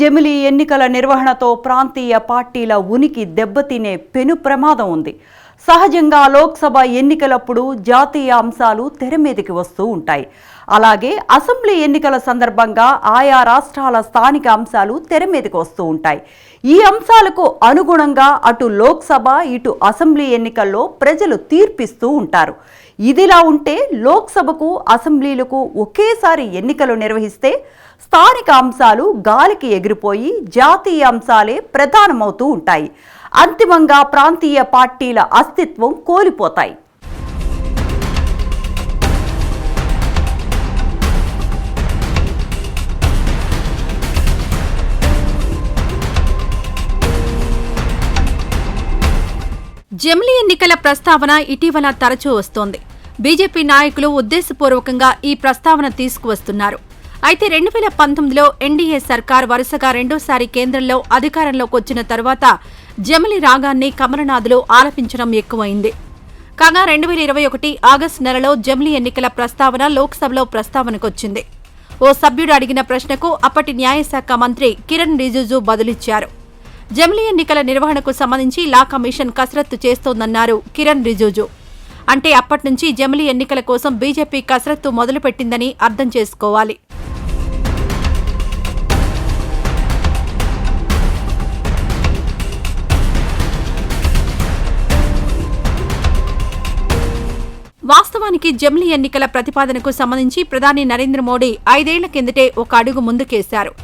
జమిలి ఎన్నికల నిర్వహణతో ప్రాంతీయ పార్టీల ఉనికి దెబ్బతినే పెను ప్రమాదం ఉంది. సహజంగా లోక్సభ ఎన్నికలప్పుడు జాతీయ అంశాలు తెర మీదకి వస్తూ ఉంటాయి. అలాగే అసెంబ్లీ ఎన్నికల సందర్భంగా ఆయా రాష్ట్రాల స్థానిక అంశాలు తెరమీదకి వస్తూ ఉంటాయి. ఈ అంశాలకు అనుగుణంగా అటు లోక్సభ ఇటు అసెంబ్లీ ఎన్నికల్లో ప్రజలు తీర్పిస్తూ ఉంటారు. ఇదిలా ఉంటే లోక్సభకు అసెంబ్లీలకు ఒకేసారి ఎన్నికలు నిర్వహిస్తే స్థానిక అంశాలు గాలికి ఎగిరిపోయి జాతీయ అంశాలే ప్రధానమవుతూ ఉంటాయి. అంతిమంగా ప్రాంతీయ పార్టీల అస్తిత్వం కోల్పోతాయి. జమిలీ ఎన్నికల ప్రస్తావన ఇటీవల తరచూ వస్తోంది. బీజేపీ నాయకులు ఉద్దేశపూర్వకంగా ఈ ప్రస్తావన తీసుకువస్తున్నారు. అయితే రెండు వేల పంతొమ్మిదిలో ఎన్డీఏ సర్కార్ వరుసగా రెండోసారి కేంద్రంలో అధికారంలోకి వచ్చిన తర్వాత జమిలి రాగాన్ని కమలనాథులు ఆలపించడం ఎక్కువైంది. కాగా రెండు వేల ఇరవై ఒకటి ఆగస్టు నెలలో జమిలి ఎన్నికల ప్రస్తావన లోక్సభలో ప్రస్తావనకొచ్చింది ఓ సభ్యుడు అడిగిన ప్రశ్నకు అప్పటి న్యాయశాఖ మంత్రి కిరణ్ రిజిజు బదులిచ్చారు. జమిలీ ఎన్నికల నిర్వహణకు సంబంధించి లా కమిషన్ కసరత్తు చేస్తోందన్నారు కిరణ్ రిజిజు. అంటే అప్పట్నుంచి జమిలీ ఎన్నికల కోసం బీజేపీ కసరత్తు మొదలుపెట్టిందని అర్థం చేసుకోవాలి. వాస్తవానికి జమిలీ ఎన్నికల ప్రతిపాదనకు సంబంధించి ప్రధాని నరేంద్ర మోడీ ఐదేళ్ళ కిందటే ఒక అడుగు ముందుకేశారు.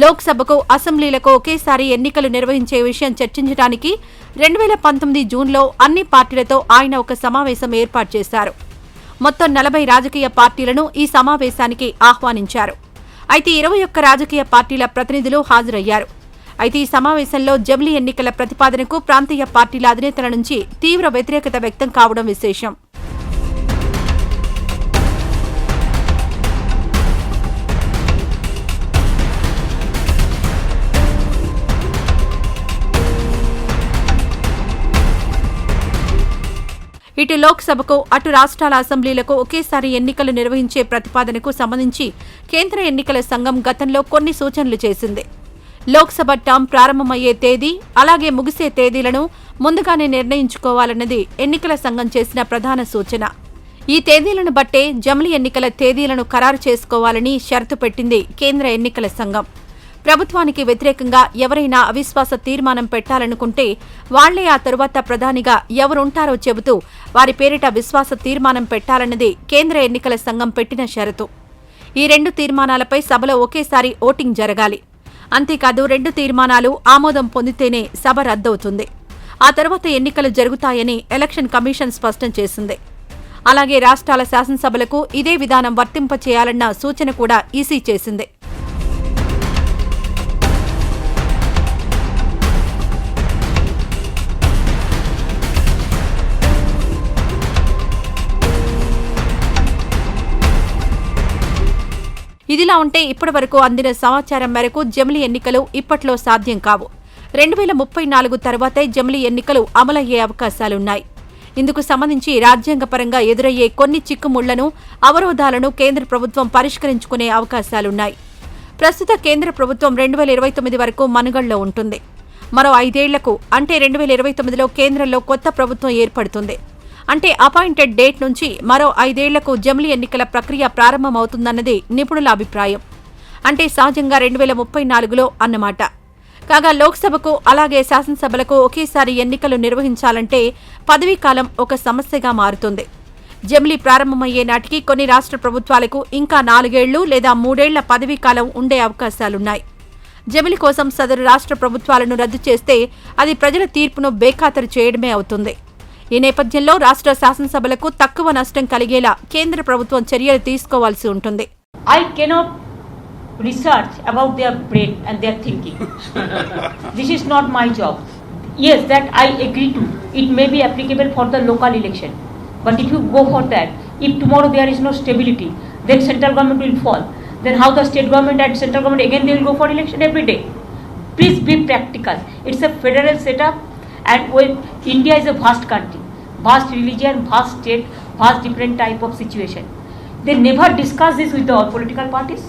లోక్సభకు అసెంబ్లీలకు ఒకేసారి ఎన్నికలు నిర్వహించే విషయం చర్చించడానికి రెండు వేల పంతొమ్మిది జూన్లో అన్ని పార్టీలతో ఆయన ఒక సమావేశం ఏర్పాటు చేశారు. మొత్తం నలభై రాజకీయ పార్టీలను ఈ సమావేశానికి ఆహ్వానించారు. అయితే ఇరవై ఒక్క రాజకీయ పార్టీల ప్రతినిధులు హాజరయ్యారు. అయితే ఈ సమావేశంలో జమిలీ ఎన్నికల ప్రతిపాదనకు ప్రాంతీయ పార్టీల అధినేతల నుంచి తీవ్ర వ్యతిరేకత వ్యక్తం కావడం విశేషం. ఇటు లోక్సభకు అటు రాష్ట్రాల అసెంబ్లీలకు ఒకేసారి ఎన్నికలు నిర్వహించే ప్రతిపాదనకు సంబంధించి కేంద్ర ఎన్నికల సంఘం గతంలో కొన్ని సూచనలు చేసింది. లోక్సభ టర్మ్ ప్రారంభమయ్యే తేదీ అలాగే ముగిసే తేదీలను ముందుగానే నిర్ణయించుకోవాలన్నది ఎన్నికల సంఘం చేసిన ప్రధాన సూచన. ఈ తేదీలను బట్టే జమిలీ ఎన్నికల తేదీలను ఖరారు చేసుకోవాలని షరతు పెట్టింది కేంద్ర ఎన్నికల సంఘం. ప్రభుత్వానికి వ్యతిరేకంగా ఎవరైనా అవిశ్వాస తీర్మానం పెట్టాలనుకుంటే వాళ్ళే ఆ తరువాత ప్రధానిగా ఎవరుంటారో చెబుతూ వారి పేరిట విశ్వాస తీర్మానం పెట్టాలన్నది కేంద్ర ఎన్నికల సంఘం పెట్టిన షరతు. ఈ రెండు తీర్మానాలపై సభలో ఒకేసారి ఓటింగ్ జరగాలి. అంతేకాదు రెండు తీర్మానాలు ఆమోదం పొందితేనే సభ రద్దవుతుంది. ఆ తర్వాత ఎన్నికలు జరుగుతాయని ఎలక్షన్ కమిషన్ స్పష్టం చేసింది. అలాగే రాష్ట్రాల శాసనసభలకు ఇదే విధానం వర్తింపచేయాలన్న సూచన కూడా ఈసీ చేసింది. ఇదిలా ఉంటే ఇప్పటి వరకు అందిన సమాచారం మేరకు జమిలి ఎన్నికలు ఇప్పట్లో సాధ్యం కావు. రెండు వేల ముప్పై నాలుగు తర్వాతే జమిలి ఎన్నికలు అమలయ్యే అవకాశాలున్నాయి. ఇందుకు సంబంధించి రాజ్యాంగపరంగా ఎదురయ్యే కొన్ని చిక్కుముళ్ళను అవరోధాలను కేంద్ర ప్రభుత్వం పరిష్కరించుకునే అవకాశాలున్నాయి. ప్రస్తుత కేంద్ర ప్రభుత్వం రెండు వేల ఇరవై తొమ్మిది వరకు మనుగడలో ఉంటుంది. మరో ఐదేళ్ళకు అంటే రెండు వేల ఇరవై తొమ్మిదిలో కేంద్రంలో కొత్త ప్రభుత్వం ఏర్పడుతుంది. అంటే అపాయింటెడ్ డేట్ నుంచి మరో ఐదేళ్ళకు జమిలీ ఎన్నికల ప్రక్రియ ప్రారంభమవుతుందన్నది నిపుణుల అభిప్రాయం. అంటే సహజంగా రెండు వేల ముప్పై నాలుగులో అన్నమాట. కాగా లోక్సభకు అలాగే శాసనసభలకు ఒకేసారి ఎన్నికలు నిర్వహించాలంటే పదవీకాలం ఒక సమస్యగా మారుతుంది. జమిలీ ప్రారంభమయ్యే నాటికి కొన్ని రాష్ట్ర ప్రభుత్వాలకు ఇంకా నాలుగేళ్ళు లేదా మూడేళ్ళ పదవీకాలం ఉండే అవకాశాలున్నాయి. జమిలి కోసం సదరు రాష్ట్ర ప్రభుత్వాలను రద్దు చేస్తే అది ప్రజల తీర్పును బేఖాతరు చేయడమే అవుతుంది. ఈ నేపథ్యంలో రాష్ట్ర శాసనసభలకు తక్కువ నష్టం కలిగేలా కేంద్ర ప్రభుత్వం చర్యలు తీసుకోవాల్సి ఉంటుంది I cannot research about their brain and their thinking. this is not my job. Yes, that I agree to. It may be applicable for the local election. But if you go for that, if tomorrow there is no stability, then central government will fall. Then how the state government and central government again they will go for election every day. Please be practical. It's a federal setup and when India is a vast country, vast religion, vast state, vast different type of situation. They never discuss this with the all political parties.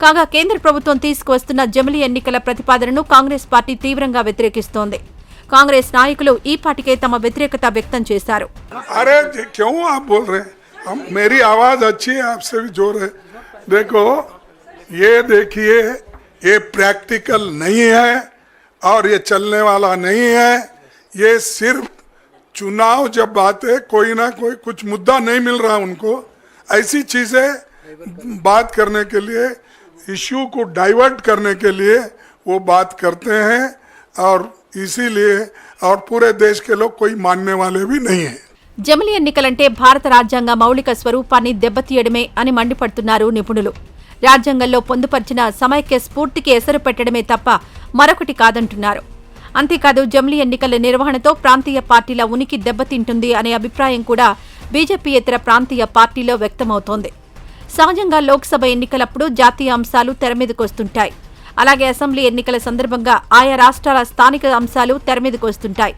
కాగా కేంద్ర ప్రభుత్వం తీసుకువస్తున్న జమిలీ ఎన్నికల ప్రతిపాదనను Congress party తీవ్రంగా వ్యతిరేకిస్తోంది కాంగ్రెస్ నాయకులు ఈ పాటికే తమ వ్యతిరేకత వ్యక్తం చేశారు अरे जी, क्यों आप बोल रहे हैं हम मेरी आवाज अच्छी है आपसे भी जोर है देखो ये देखिए ये प्रैक्टिकल नहीं है और ये चलने वाला नहीं है ये सिर्फ चुनाव जब आते कोई ना कोई कुछ मुद्दा नहीं मिल रहा उनको ऐसी चीजें बात करने के लिए इश्यू को डाइवर्ट करने के लिए वो बात करते हैं और इसीलिए और पूरे देश के लोग कोई मानने वाले भी नहीं हैं జమిలీ ఎన్నికలంటే భారత రాజ్యాంగ మౌలిక స్వరూపాన్ని దెబ్బతీయడమే అని మండిపడుతున్నారు నిపుణులు రాజ్యాంగంలో పొందుపరిచిన సమైక్య స్ఫూర్తికి ఎసరు పెట్టడమే తప్ప మరొకటి కాదంటున్నారు అంతేకాదు జమిలీ ఎన్నికల నిర్వహణతో ప్రాంతీయ పార్టీల ఉనికి దెబ్బతింటుంది అనే అభిప్రాయం కూడా బీజేపీయేతర ప్రాంతీయ పార్టీలో వ్యక్తమవుతోంది. సహజంగా లోక్సభ ఎన్నికలప్పుడు జాతీయ అంశాలు తెరమీదకొస్తుంటాయి అలాగే అసెంబ్లీ ఎన్నికల సందర్భంగా ఆయా రాష్ట్రాల స్థానిక అంశాలు తెరమీదకొస్తుంటాయి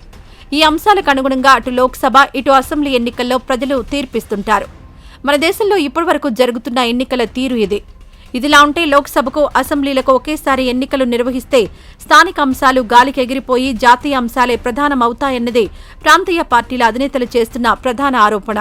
ఈ అంశాలకు అనుగుణంగా అటు లోక్సభ ఇటు అసెంబ్లీ ఎన్నికల్లో ప్రజలు తీర్పిస్తుంటారు. మన దేశంలో ఇప్పటివరకు జరుగుతున్న ఎన్నికల తీరు ఇది. ఇదిలా ఉంటే లోక్సభకు అసెంబ్లీలకు ఒకేసారి ఎన్నికలు నిర్వహిస్తే స్థానిక అంశాలు గాలికి ఎగిరిపోయి జాతీయ అంశాలే ప్రధానమవుతాయన్నదే ప్రాంతీయ పార్టీల అధినేతలు చేస్తున్న ప్రధాన ఆరోపణ.